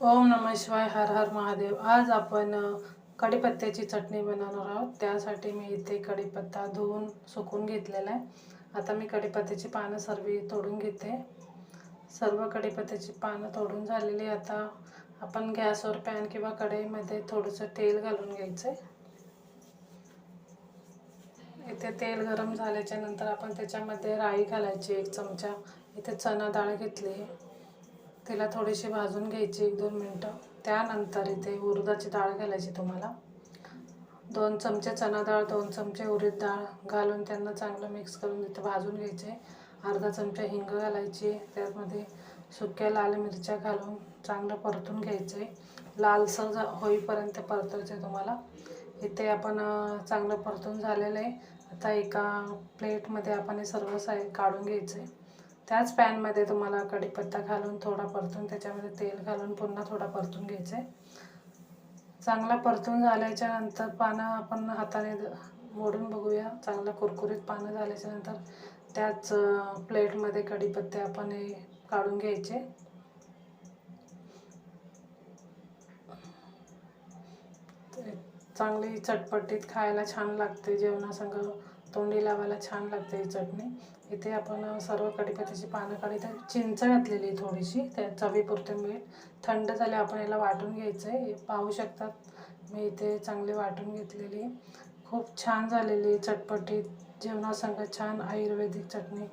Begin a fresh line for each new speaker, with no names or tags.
ओम नम शिवाय हर हर महादेव. आज आपण कढीपत्त्याची चटणी बनवणार आहोत. त्यासाठी मी इथे कढीपत्ता धुवून सुकून घेतलेला आहे. आता मी कढीपत्त्याची पानं सर्व तोडून घेते. सर्व कढीपत्त्याची पानं तोडून झालेली आता आपण गॅसवर पॅन किंवा कढईमध्ये थोडंसं तेल घालून घ्यायचं आहे इथे तेल गरम झाल्याच्यानंतर आपण त्याच्यामध्ये राई घालायची एक चमचा. इथे चणा डाळ घेतली. तिला थोडीशी भाजून घ्यायची एक दोन मिनटं. त्यानंतर इथे उडदाची डाळ घालायची तुम्हाला. दोन चमचे चणा डाळ दोन चमचे उडीद डाळ घालून त्यांना चांगलं मिक्स करून तिथे भाजून घ्यायचे. अर्धा चमचा हिंग घालायची. त्यामध्ये सुक्या लाल मिरच्या घालून चांगलं परतून घ्यायचे. लालसर होईपर्यंत परतायचे तुम्हाला. इथे आपण चांगलं परतून झालेलं आहे. आता एका प्लेटमध्ये आपण हे सर्व साई काढून घ्यायचे. त्याच पॅनमध्ये तुम्हाला कढीपत्ता घालून थोडा परतून त्याच्यामध्ये तेल घालून पुन्हा थोडा परतून घ्यायचं आहे चांगला परतून झाल्याच्यानंतर पानं आपण हाताने मोडून बघूया. चांगलं कुरकुरीत पानं झाल्याच्यानंतर त्याच प्लेटमध्ये कढीपत्ते आपण हे काढून घ्यायचे. चांगली चटपटीत खायला छान लागते जेवणासंग. तोंडी लावायला छान लागते ही चटणी. इथे आपण सर्व कढीपत्त्याची पानं काढी तर चिंच घातलेली आहे थोडीशी. त्या चवीपुरते मीठ थंड झाले आपण याला वाटून घ्यायचं आहे पाहू शकतात. मी इथे चांगली वाटून घेतलेली. खूप छान झालेली चटपटीत जेवणासंग छान आयुर्वेदिक चटणी.